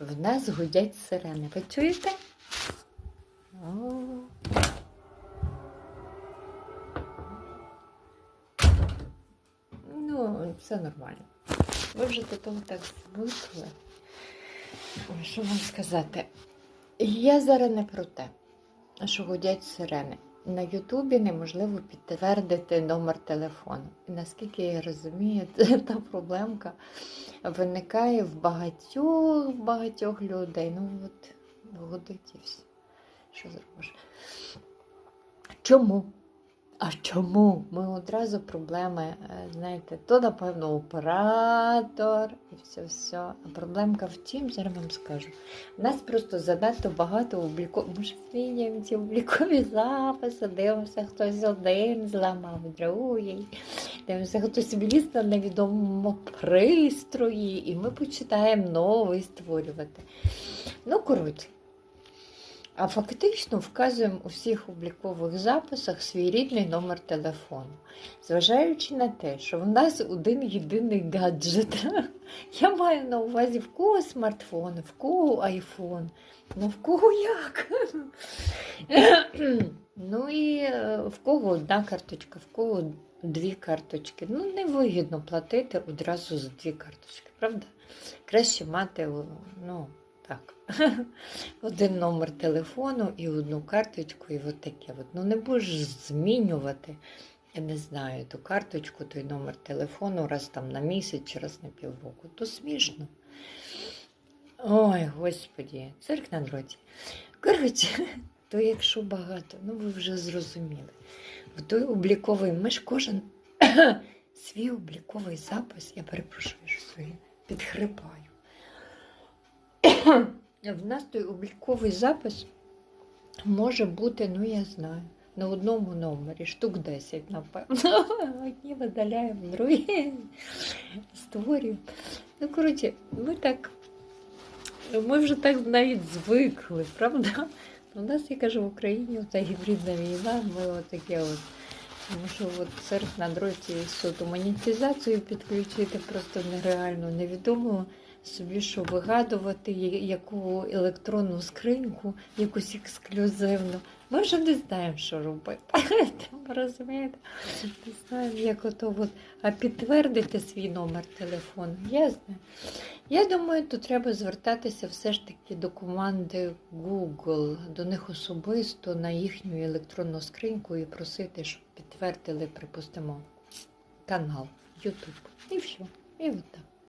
В нас гудять сирени. Ви чуєте? Ну, все нормально. Ви вже до того так звикли. Що вам сказати? Я зараз не про те, що гудять сирени. На Ютубі неможливо підтвердити номер телефону. І наскільки я розумію, та проблемка виникає в багатьох багатьох людей. Ну от годить і все. Що зробиш? Чому? А чому? Ми одразу проблеми, е, знаєте, то, напевно, оператор і все все. А проблемка в тім, зараз вам скажу. У нас просто занадто багато облікових. Ми ж змінюємо ці облікові записи, дивимося, хтось один зламав другий. Дивимося, хтось вліз на невідомому пристрої, і ми починаємо новий створювати. Ну, коротше. А фактично вказуємо у всіх облікових записах свій рідний номер телефону, зважаючи на те, що в нас один єдиний гаджет. Я маю на увазі в кого смартфон, в кого айфон, ну в кого як. Ну і е, в кого одна карточка, в кого дві карточки. Ну, невигідно платити одразу за дві карточки, правда? Краще мати, ну, так. Один номер телефону і одну карточку, і от таке. От. Ну не будеш змінювати, я не знаю, ту карточку, той номер телефону раз там на місяць чи раз на півроку. То смішно. Ой, господі, цирк на дроті. Коротше, то якщо багато, ну ви вже зрозуміли. В той обліковий, ми ж кожен свій обліковий запис, я перепрошую, що своє, підхрипаю. В нас той обліковий запис може бути, ну я знаю, на одному номері, штук 10, напевно. Одні видаляємо, другі створюємо. Ну, коротше, ми так, ми вже так навіть звикли, правда? У нас, я кажу, в Україні оця гібридна війна, ми отаке от. Тому що от церк на дроті соту монетизацію підключити просто нереально невідомо собі, що вигадувати, яку електронну скриньку, якусь ексклюзивну. Ми вже не знаємо, що робити. Розумієте? Не знаємо, як ото от. А підтвердити свій номер телефону, ясно. Я думаю, тут треба звертатися все ж таки до команди Google, до них особисто на їхню електронну скриньку і просити, щоб підтвердили, припустимо, канал YouTube. І все. І от так.